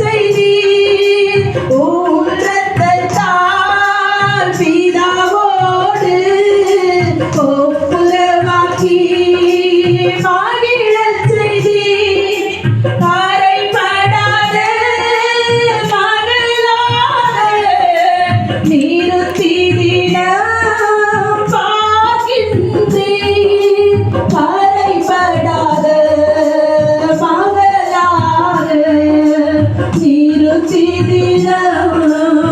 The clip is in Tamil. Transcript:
செய்தி ஊரத்தால் சீதா ರುಚಿ ದಿನವೋ